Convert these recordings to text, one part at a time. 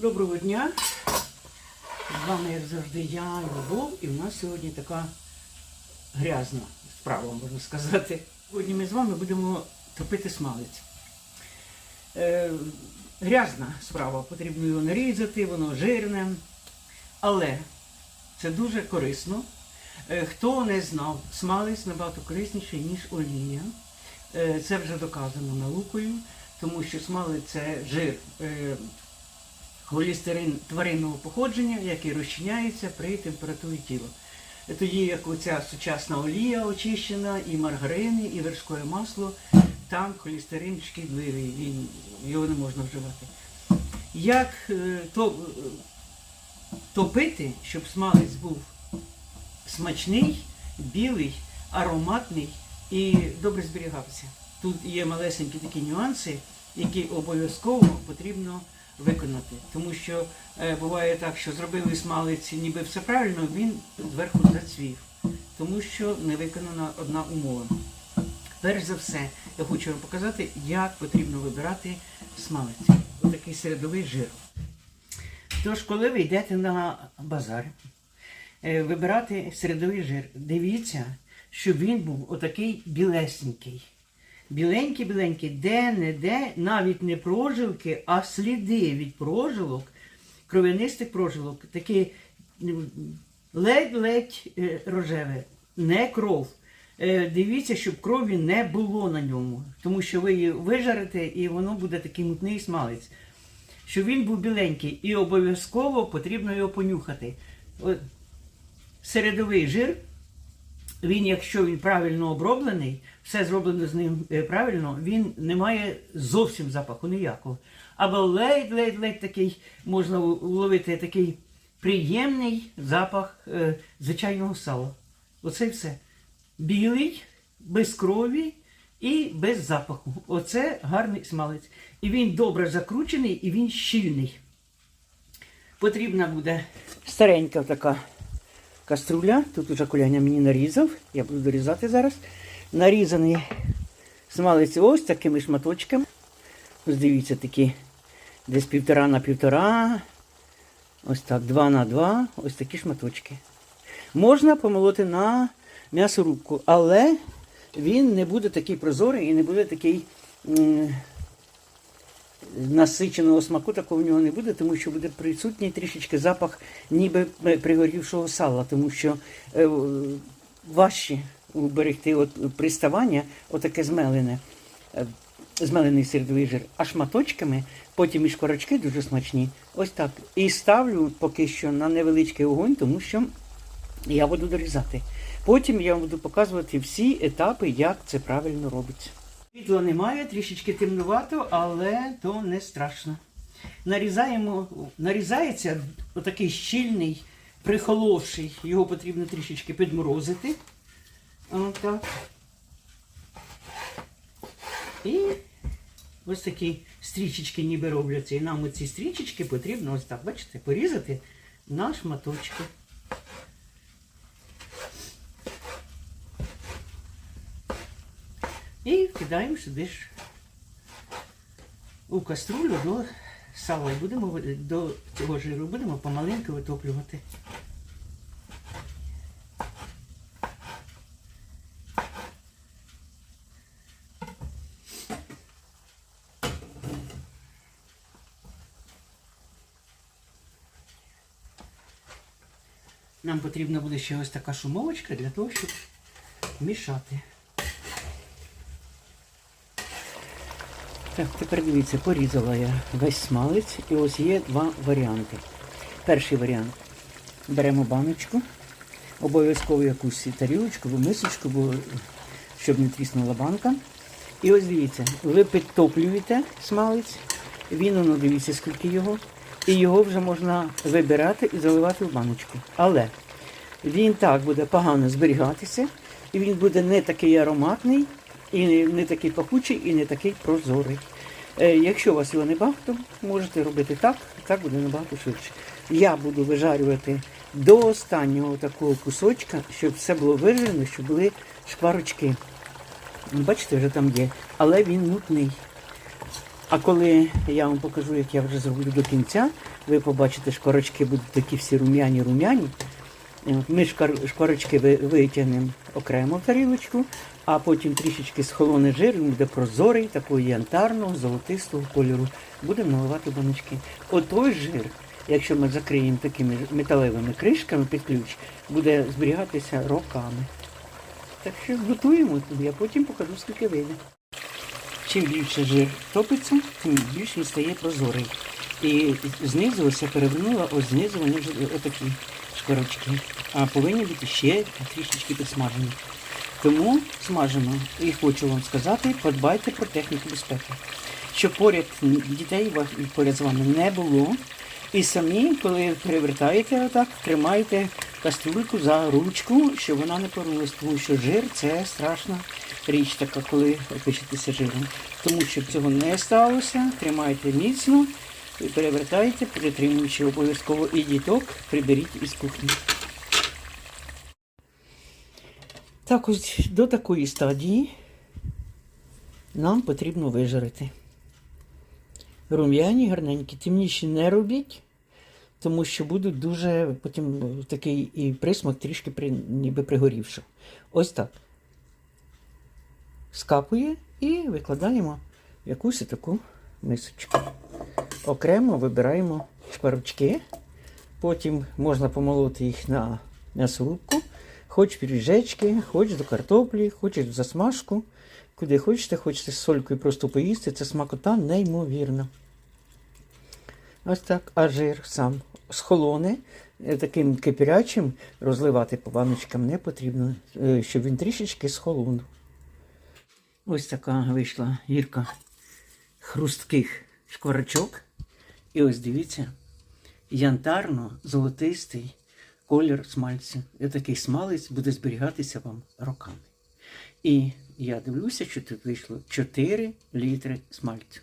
Доброго дня! З вами, як завжди, я, Любов, і в нас сьогодні така грязна справа, можна сказати. Сьогодні ми з вами будемо топити смалець. Е, грязна справа, потрібно його нарізати, воно жирне. Але це дуже корисно. Е, хто не знав, смалець набагато корисніший, ніж олія. Е, це вже доказано наукою, тому що смалець це жир. Е, холестерин тваринного походження, який розчиняється при температурі тіла. Тоді як оця сучасна олія очищена, і маргарини, і вершкове масло, там холестерин шкідливий, він, його не можна вживати. Як е, то, е, топити, щоб смалець був смачний, білий, ароматний і добре зберігався. Тут є малесенькі такі нюанси, які обов'язково потрібно виконати. Тому що е, буває так, що зробили смалець ніби все правильно, він зверху зацвів. Тому що не виконана одна умова. Перш за все, я хочу вам показати, як потрібно вибирати смалець. Отакий середовий жир. Тож, коли ви йдете на базар, е, вибирати середовий жир, дивіться, щоб він був отакий білесенький. Біленький-біленький, де-не-де, навіть не прожилки, а сліди від прожилок, кров'янистих прожилок, такі ледь-ледь е, рожеве, не кров. Е, Дивіться, щоб крові не було на ньому, тому що ви її вижарите і воно буде такий мутний смалець. Щоб він був біленький і обов'язково потрібно його понюхати. Середовий жир він, якщо він правильно оброблений, все зроблено з ним е, правильно, він не має зовсім запаху ніякого. Або ледь-ледь-ледь такий можна уловити такий приємний запах е, звичайного сала. Оце і все. Білий, без крові і без запаху. Оце гарний смалець. І він добре закручений, і він щільний. Потрібна буде старенька така каструля. Тут уже коляня мені нарізав. Я буду дорізати зараз. Нарізаний смалець ось такими шматочками. Ось дивіться, такі десь півтора на півтора. Ось так, два на два. Ось такі шматочки. Можна помолоти на м'ясорубку, але він не буде такий прозорий і не буде такий. Насиченого смаку такого в нього не буде, тому що буде присутній трішечки запах ніби е, пригорівшого сала, тому що е, важче уберегти от приставання, отаке змелене, е, змелений середовий жир, а шматочками, потім і шкорочки дуже смачні. Ось так. І ставлю поки що на невеличкий огонь, тому що я буду дорізати. Потім я вам буду показувати всі етапи, як це правильно робиться. Світла немає, трішечки темнувато, але то не страшно. Нарізаємо, нарізається отакий щільний, прихоловший. Його потрібно трішечки підморозити. Отак. І ось такі стрічечки ніби робляться. І нам оці стрічечки потрібно ось так, бачите, порізати на шматочки. І кидаємо сюди у каструлю до сала. І будемо до цього жиру будемо помаленьку витоплювати. Нам потрібна буде ще ось така шумовочка для того, щоб мішати. Так, тепер дивіться, порізала я весь смалець і ось є два варіанти. Перший варіант. Беремо баночку, обов'язково якусь тарілочку мисочку, бо щоб не тріснула банка. І ось дивіться, ви підтоплюєте смалець, він воно дивіться, скільки його, і його вже можна вибирати і заливати в баночку. Але він так буде погано зберігатися, і він буде не такий ароматний, і не, такий пахучий, і не такий прозорий. Е, якщо у вас його небагато, можете робити так, так буде набагато швидше. Я буду вижарювати до останнього такого кусочка, щоб все було вижарено, щоб були шкварочки. Ну, Бачите, вже там є, але він мутний. А коли я вам покажу, як я вже зроблю до кінця, ви побачите, шкорочки будуть такі всі рум'яні-рум'яні. Ми шкар- витягнемо окремо в тарілочку, а потім трішечки схолоне жир, він буде прозорий, такого янтарного, золотистого кольору. Будемо наливати баночки. Отой жир, якщо ми закриємо такими металевими кришками під ключ, буде зберігатися роками. Так що готуємо, я потім покажу, скільки вийде. Чим більше жир топиться, тим більше він стає прозорий. І знизу ось перевернула, ось знизу вони вже отакі шкорочки. А повинні бути ще трішечки підсмажені. Тому смажимо. І хочу вам сказати, подбайте про техніку безпеки. Щоб поряд дітей поряд з вами не було. І самі, коли перевертаєте отак, тримайте кастрюльку за ручку, щоб вона не порулась, тому що жир це страшна річ така, коли печетеся жиром. Тому щоб цього не сталося, тримайте міцно, перевертайте, притримуючи обов'язково і діток, приберіть із кухні. Так ось до такої стадії нам потрібно вижарити. Рум'яні, гарненькі, темніші не робіть, тому що будуть дуже потім такий і присмак трішки при, ніби пригорівши. Ось так. Скапує і викладаємо в якусь таку мисочку. Окремо вибираємо шкварочки. Потім можна помолоти їх на м'ясорубку, хоч піріжечки, хоч до картоплі, хоч в засмажку. Куди хочете, хочете з солькою просто поїсти, це смакота неймовірна. Ось так, а жир сам схолоне, таким кипірячим розливати по баночкам не потрібно, е, щоб він трішечки схолонув. Ось така вийшла гірка хрустких шкварочок. І ось дивіться, янтарно-золотистий колір смальцю. І такий смалець буде зберігатися вам роками. І я дивлюся, що тут вийшло 4 літри смальцю.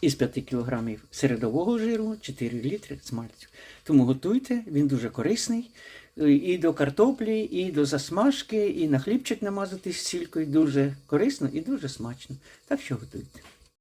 Із 5 кілограмів середового жиру 4 літри смальцю. Тому готуйте, він дуже корисний. І до картоплі, і до засмажки, і на хлібчик намазати з сількою. Дуже корисно і дуже смачно. Так що готуйте.